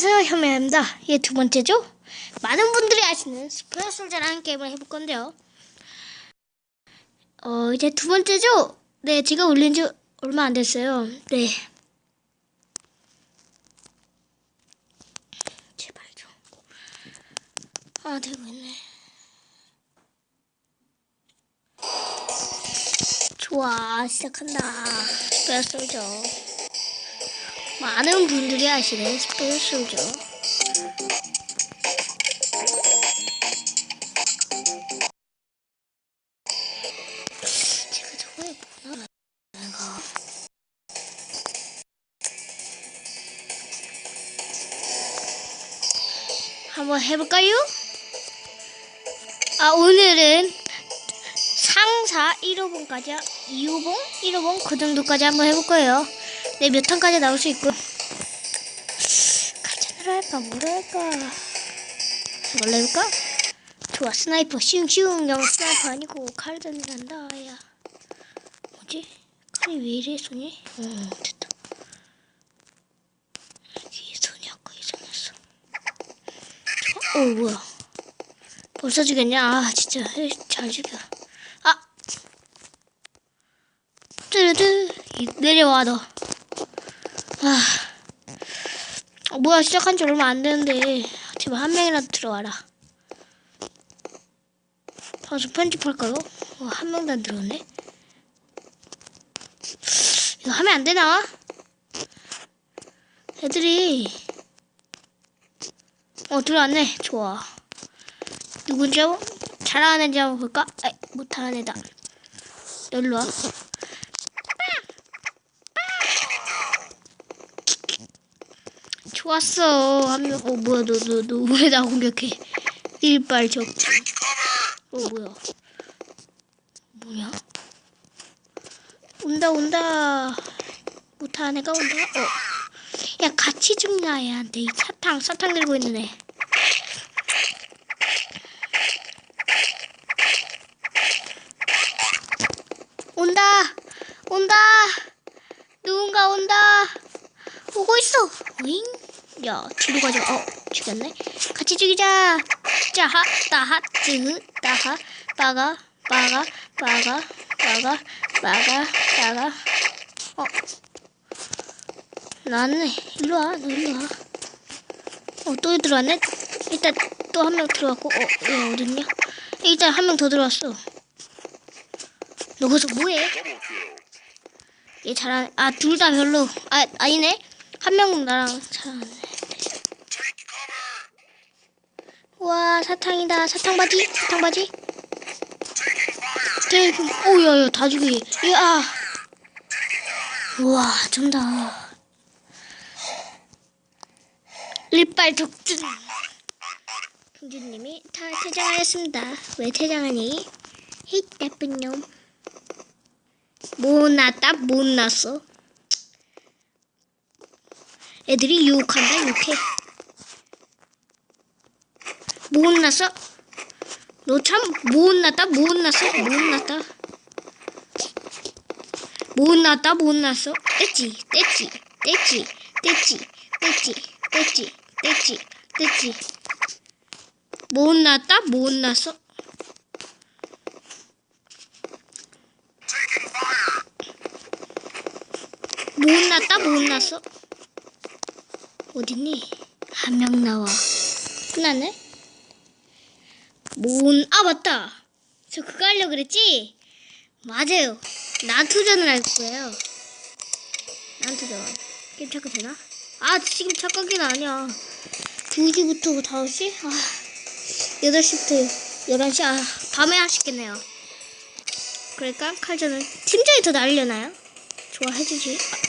안녕하세요 현명입니다. 이게 두 번째죠? 많은 분들이 아시는 스프레솔자라는 게임을 해볼 건데요. 어 이제 두 번째죠? 네 제가 올린 지 얼마 안 됐어요. 네. 제발 좀아 되고 있네. 좋아 시작한다. 스프레 솔저 많은 분들이 아시는 스프레솔저 제가 저거에 뭐나 내가 한번 해볼까요? 아 오늘은 상사 1호봉까지 2호봉? 1호봉 그 정도까지 한번 해볼 거예요 네몇 탄까지 나올 수 있고. 가찬으로 할까 뭐로 할까? 이걸로 해볼까? 좋아 스나이퍼. 슝슝. 영 스나이퍼 아니고 칼전이 난다. 야. 뭐지? 칼이 왜 이래 손이? 어 됐다. 뒤에 손이 아까 이상했어. 어, 어 뭐야? 벌써 죽였냐? 아 진짜. 잘 죽여. 아! 뚜루뚜 이, 내려와 너 아, 어, 뭐야 시작한 지 얼마 안 되는데. 제발 한 명이라도 들어와라. 방송 편집할까요? 어, 한 명도 안 들어오네. 이거 하면 안 되나? 애들이. 어 들어왔네. 좋아. 누군지 한번 잘하는 애인지 한번 볼까? 아이 못하는 애다. 너 일로 와 좋았어. 한 명 어 뭐야 너 너 너 왜 나 공격해? 일발 적장 어 뭐야? 뭐야? 온다 온다. 못하는 애가 온다. 어 야 같이 죽냐 얘한테. 이 사탕 사탕 들고 있는 애 온다. 온다. 누군가 온다. 오고 있어. 오잉 야 뒤로 가자 어 죽였네 같이 죽이자 자 하 따하 쯔 따하 빠가 빠가 빠가 빠가 빠가 빠가 어 나는 일로 와 너 일로 와 어 또 들어왔네 일단 또 한 명 들어왔고 어 얘 어딨냐 일단 한 명 더 들어왔어 너 거기서 뭐해? 얘 잘하네. 아, 둘 다 별로. 아, 아니네. 한 명은 나랑 잘하네. 와, 사탕이다. 사탕 바지? 사탕 바지? 네, 오, 야, 야, 다 죽이. 야. 우와, 좀다. 일발 독준. 공주님이 다 퇴장하였습니다. 왜 퇴장하니? 히, 나쁜 놈. 못 났다 못 났어 애들이 유혹한다 유혹해 못 났어 너 참 못 났다 못 났어 못 났다. 못 났다 못 났어 떼지 떼지 떼지 떼지 떼지 떼지 떼지 떼지. 못 났다 못 났어 못 났다 못 났어 어딨니? 한 명 나와. 끝났네 못아 맞다. 저 그거 하려고 그랬지? 맞아요. 난투전을 할 거예요. 난투전. 게임 착각 되나? 아 지금 착각이 아니야. 2시부터 5시? 아 8시부터 11시? 아 밤에 하시겠네요. 그러니까? 칼전은 팀장이 더 날려나요? 좋아해주지? 아.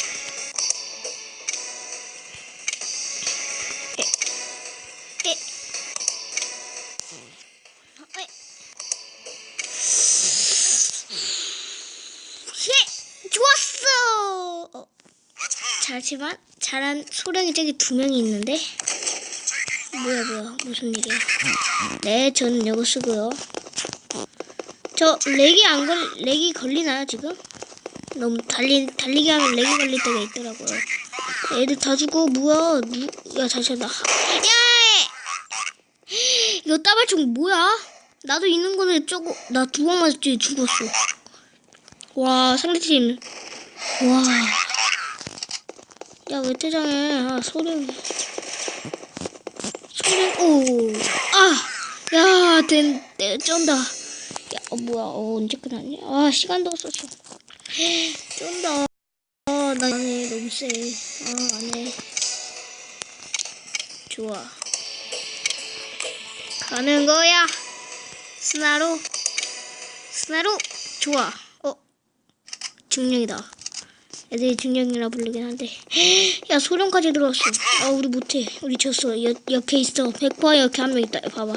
잘지만 잘한 소량이 저기 두 명이 있는데 뭐야 뭐야 무슨 일이야 네 저는 이거 쓰고요 저 렉이 안 걸, 렉이 걸리나요 지금? 너무 달리 달리기 하면 렉이 걸릴 때가 있더라고요. 애들 다 죽어 뭐야 누... 야 잠시만 나 야! 이거 따발총 뭐야? 나도 있는 거는 저거 나두 번 맞았지 죽었어 와 상대팀 와 야 왜 퇴장해 아 소리 소리 오아 야 된 네, 쩐다 야 어, 뭐야 어, 언제 끝났냐 아 시간도 없었어 쩐다 아, 나 안해 너무 세. 아, 안해. 좋아. 가는 거야. 스나로. 스나로. 좋아. 어. 중령이다. 애들이 중령이라 부르긴 한데. 야, 소령까지 들어왔어. 아, 우리 못해. 우리 졌어. 여, 옆에 있어. 100% 옆에 한명 있다. 봐봐.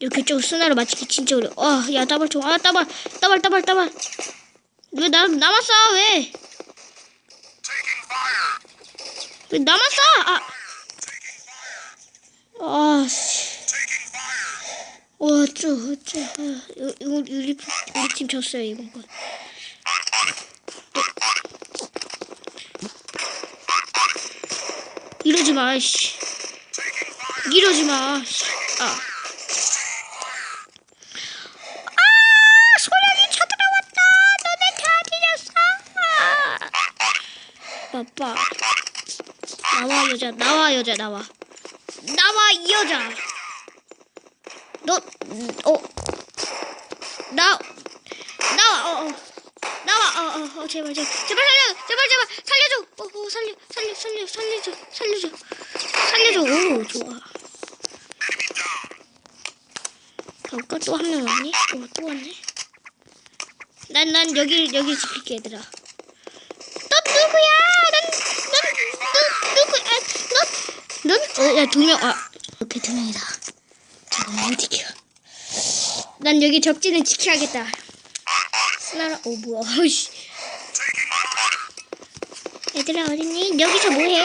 이렇게 좀 스나로 맞추기 진짜 어려. 아, 야, 따발 좀. 아, 따발. 따발, 따발, 따발. 왜 나, 남았어? 왜? 왜 남았어? 아. 아, 씨. 와, 어쩌, 어쩌. 아, 이거 우리, 우리 팀 졌어요, 이번 건. 이러지 마, 씨. 이러지 마, 씨. 아. 아, 소련이 쳐들어왔다. 너네 다 뒤졌어. 빠빠. 나와 여자 나와 여자 나와 나와 이 여자 나와 어, 어. 나와 어, 어, 어 제발 제발. 제발 살려! 제발 제발. 살려줘! 어, 어 살려 살려 살려 살려줘 살려줘. 살려줘. 오 좋아. 가볼까 또 한 명 왔니? 어 또 왔네. 난 난 여기 여기 지킬게 얘들아. 너 누구야? 넌? 어, 야, 두 명, 아. 오케이, 두 명이다. 잠깐만, 못 지켜. 난 여기 적진을 지켜야겠다. 스나라, 어, 뭐야, 어이씨. 얘들아, 어딨니? 여기서 뭐해?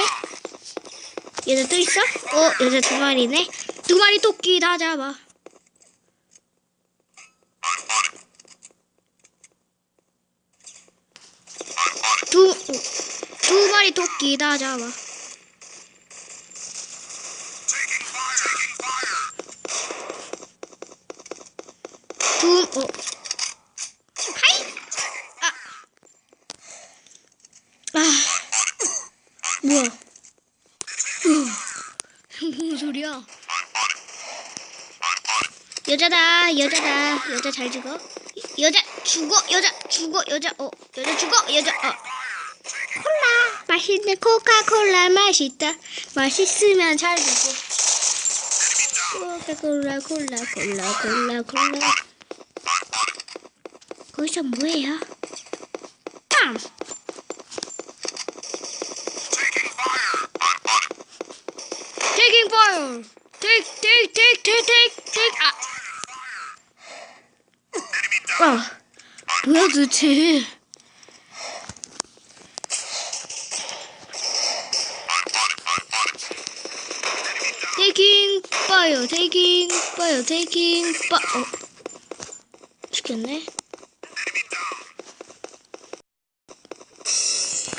여자 또 있어? 어, 여자 두 마리네? 두 마리 토끼 다 잡아. 두, 어, 두 마리 토끼 다 잡아. 두, 어. 하이! 아. 아. 뭐야? 어. 무슨 소리야? 여자다. 여자 잘 죽어. 여자 죽어, 여자 죽어, 여자, 어. 여자 죽어, 여자, 어. 콜라. 맛있는 코카콜라 맛있다. 맛있으면 잘 죽어. 코카콜라, 콜라, 콜라, 콜라, 콜라. 거기서 뭐해요? 빵! Taking fire! Take, take, take, take, take, 아! 아, 뭐야 도대체? Taking fire, taking fire, taking fire. 어, 죽겠네.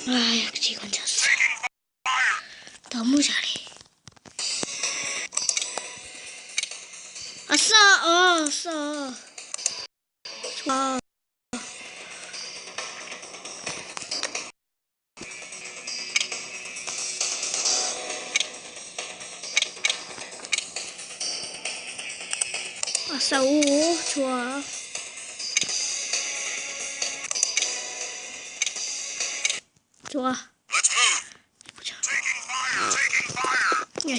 아 역시 이건 졌어 너무 잘해 아싸 어 아싸 좋 아 아싸 오 좋아 좋아. 야,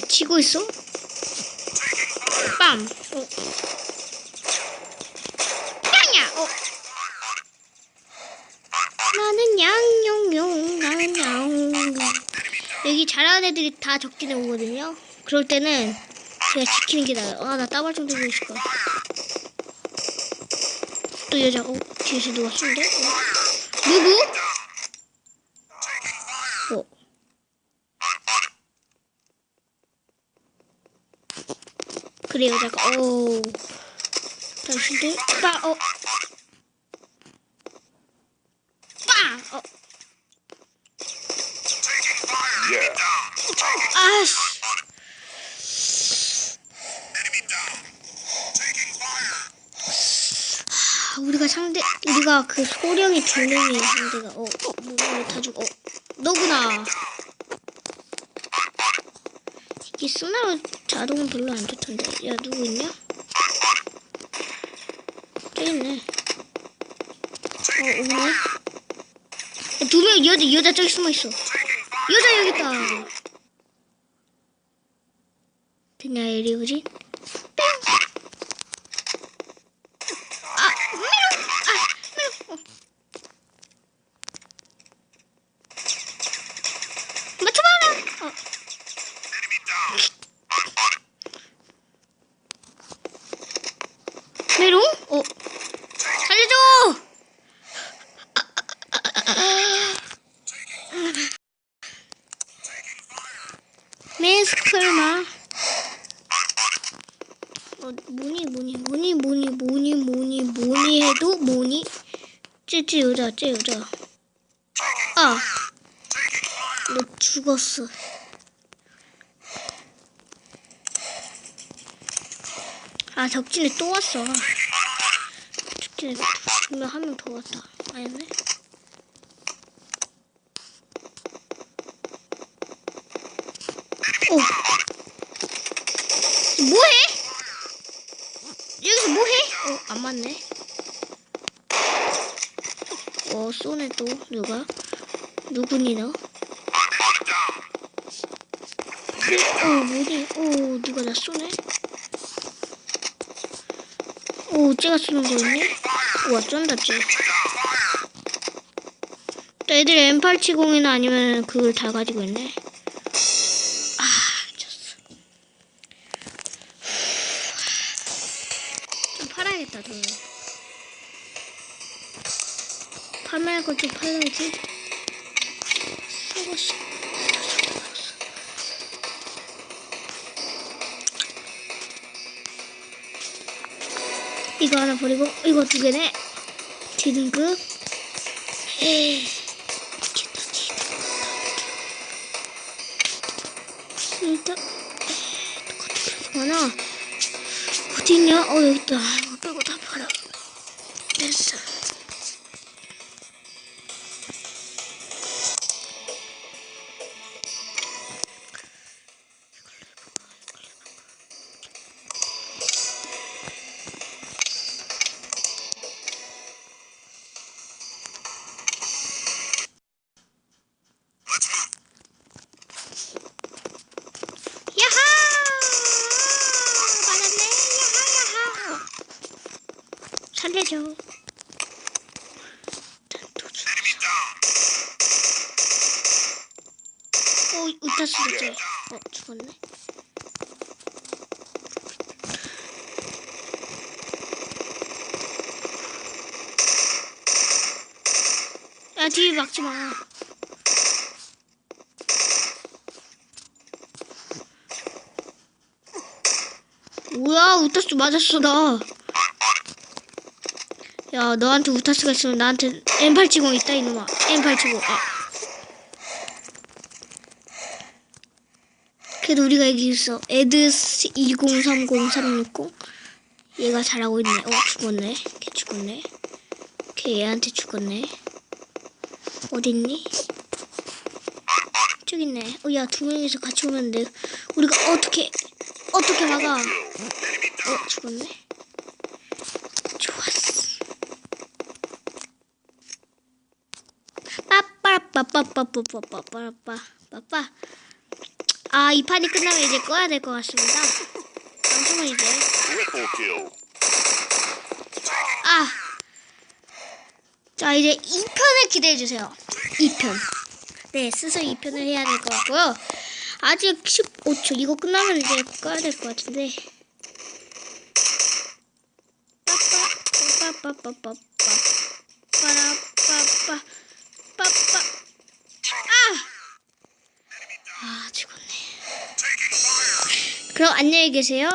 치고 있어? 빰. 어. 양야. 어. 나는 양용. 여기 잘하는 애들이 다 적진에 오거든요. 그럴 때는 제가 지키는 게 나아요. 아, 나 따발 좀 들고 거야. 또 여자, 어, 뒤에서 누가 쏜대? 어. 누구? 어. 그래요, 잠깐. 오. 당신들, 빠, 어. 빠, 어. 아씨. 아, 우리가 상대 우리가 그 소령이 두 명이 상대가 어 뭐야 다 죽어 어 너구나. 이게 스나로 자동은 별로 안 좋던데. 야 누구 있냐? 저기 있네. 어 오네. 두명 여자 여자 저기 숨어 있어. 여자 여기 있다. 됐냐 에리오진 아 메롱 아 메롱 어. 맞춰봐라 어. 메롱? 어. 살려줘! 메스컬마. 어, 뭐니 뭐니 뭐니 뭐니 뭐니 뭐니 뭐니 해도 뭐니? 쟤쟤 여자 쟤 여자. 아너 죽었어 아 적진에 또 왔어 적진에 분명 한명 더 왔다 아니네 오 뭐해? 여기서 뭐해? 어, 안 맞네. 어, 쏘네 또 누가? 누구니 너? 어, 뭐니? 어, 누가 나 쏘네? 오, 쟤가 쏘는 거였네? 우와, 쩐다, 쟤. 또 애들 M870이나 아니면 그걸 다 가지고 있네. 아, 미쳤어. 좀 팔아야겠다, 돈. 판매할 거좀 팔아야지. 썩었어. 이거 하나 버리고, 이거 두 개네. 지등급. 일단, 하나. 어딨냐? 어, 여기 있다. 이거 빼고 다 팔아. 됐어. 단도주. 어, 우타 쓰러져. 어, 죽었네. 야, 뒤에 막지 마. 뭐야, 우타스 맞았어, 나. 야, 너한테 우타스가 있으면 나한테 M870 있다, 이놈아. M870. 아. 그래도 우리가 이겼어. 에드스 2030360. 얘가 잘하고 있네. 어, 죽었네. 걔 죽었네. 걔 얘한테 죽었네. 어딨니? 저기 있네. 어, 야, 두 명이서 같이 오면 돼. 우리가 어떻게, 어떻게 막아? 어, 죽었네. 좋았어. 빠빠빠빠빠빠빠빠빠빠. 아, 이 판이 끝나면 이제 꺼야 될 것 같습니다. 방송은 이제. 아! 자, 이제 2편을 기대해주세요. 2편. 네, 스스로 2편을 해야 될 것 같고요. 아직 15초. 이거 끝나면 이제 꺼야 될 것 같은데. 빠빠빠빠빠빠빠. 빠라빠빠. 빠빠. 아! 아, 죽었네. 그럼 안녕히 계세요.